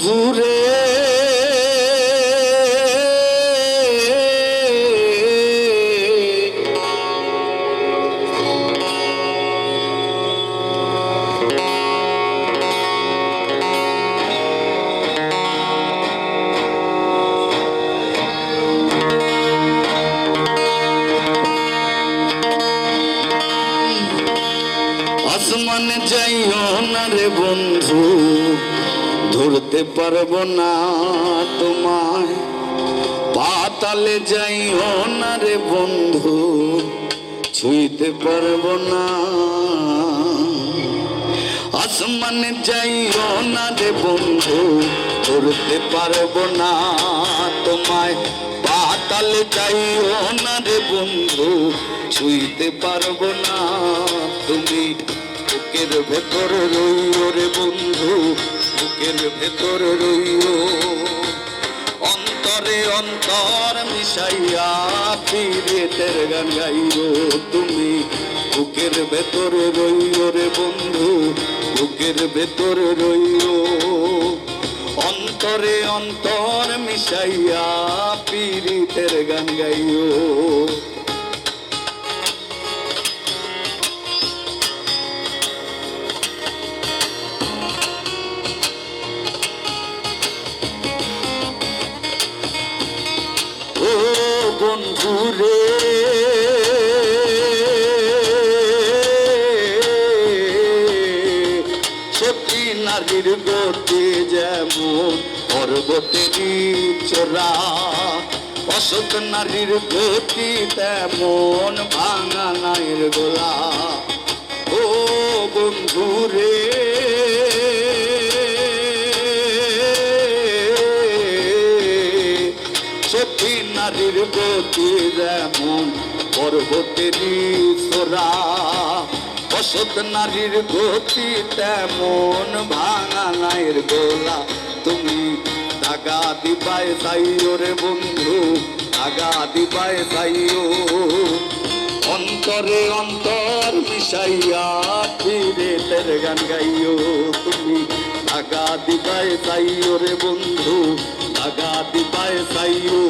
বন্ধুরে আসমানে যাইও না রে বন্ধু। ধরতে পারব না তোমায়। পাতালে যাইও না রে বন্ধু, ছুঁইতে পারব না। আসমানে যাইও না রে বন্ধু, ধরতে পারব না তোমায়। পাতালে যাইও না রে বন্ধু, ছুঁইতে পারব না। তুমি বুকের ভেতর রে বন্ধু বুকের ভেতর রইও অন্তরে অন্তর মিশাইয়া পীরেতের গান গাইও তুমি বুকের ভেতর রইও রে বন্ধু, বুকের ভেতর রইও অন্তরে অন্তর মিশাইয়া পীরিতের গান গাইও বন্ধু সেটি নারীর গতি যেমন পর্বতেরই চোরা অসৎ নারীর গতি তেমন ভাঙা নাইর গোলা সত্যি নারীর গতি যেমন পর্বতেরই সোরা নারীর গতি তেমন ভাঙা নাইর গোলা। তুমি দাগা দিবায় যাইও রে বন্ধু, দাগা দিবায় যাইও অন্তরে অন্তর মিশাইয়া ফিরে তের গান গাইও। তুমি আগা দিবায় চাইও রে বন্ধু আগা দিবায় চাইও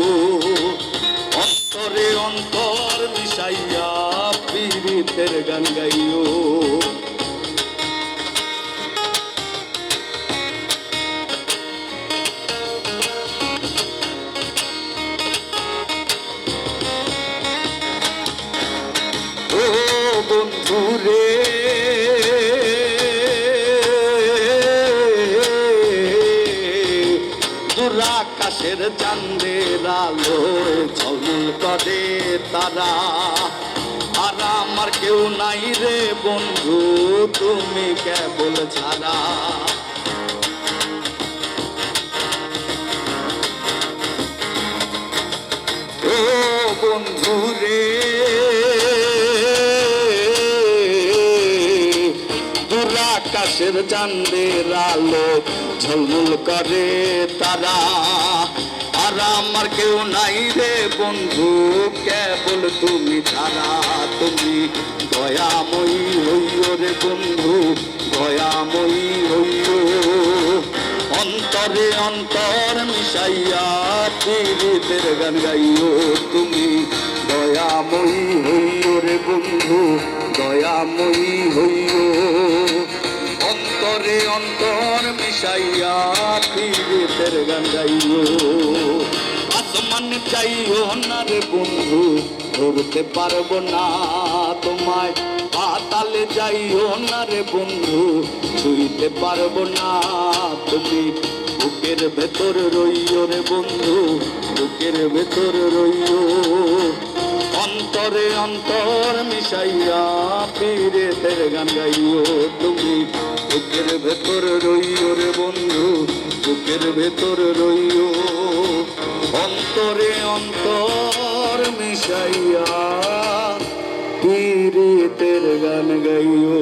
অন্তরে অন্তর মিশাইয়া ফিরে তের গান গাইও। ও বন্ধু রে দুরাকাশের চান্দের আলো, ঝলমল করে তারা। আর আমার কেউ নাই রে বন্ধু, তুমি কেবল ছাড়া। ও বন্ধু রে দুরাকাশের চান্দের আলো, ঝলমল করে তারা আর আমার কেউ নাই রে বন্ধু, কেবল তুমি ছাড়া তুমি দয়াময়ী হইও রে বন্ধু, দয়াময়ী হইও। অন্তরে অন্তর মিশাইয়া পীড়িতের গান গাইও তুমি, দয়াময়ী হইও রে বন্ধু, দয়াময়ী হইও। অন্তরে অন্তর মিশাইয়া পীড়িতের গান গাইও। আসমান চাইও না রে বন্ধু, ধরতে পারব না তোমায়। পাতালে যাইও না রে বন্ধু, ছুঁইতে পারব না তুমি। বুকের ভেতর রইও রে বন্ধু, বুকের ভেতর রইও। অন্তরে অন্তর মিশাইয়া ফিরে তের গান গাইও তুমি। বুকের ভেতর রইও রে বন্ধু বুকের ভেতর রইও। অন্তরে অন্তর মিশাইয়া পীড়িতের গান গাইও।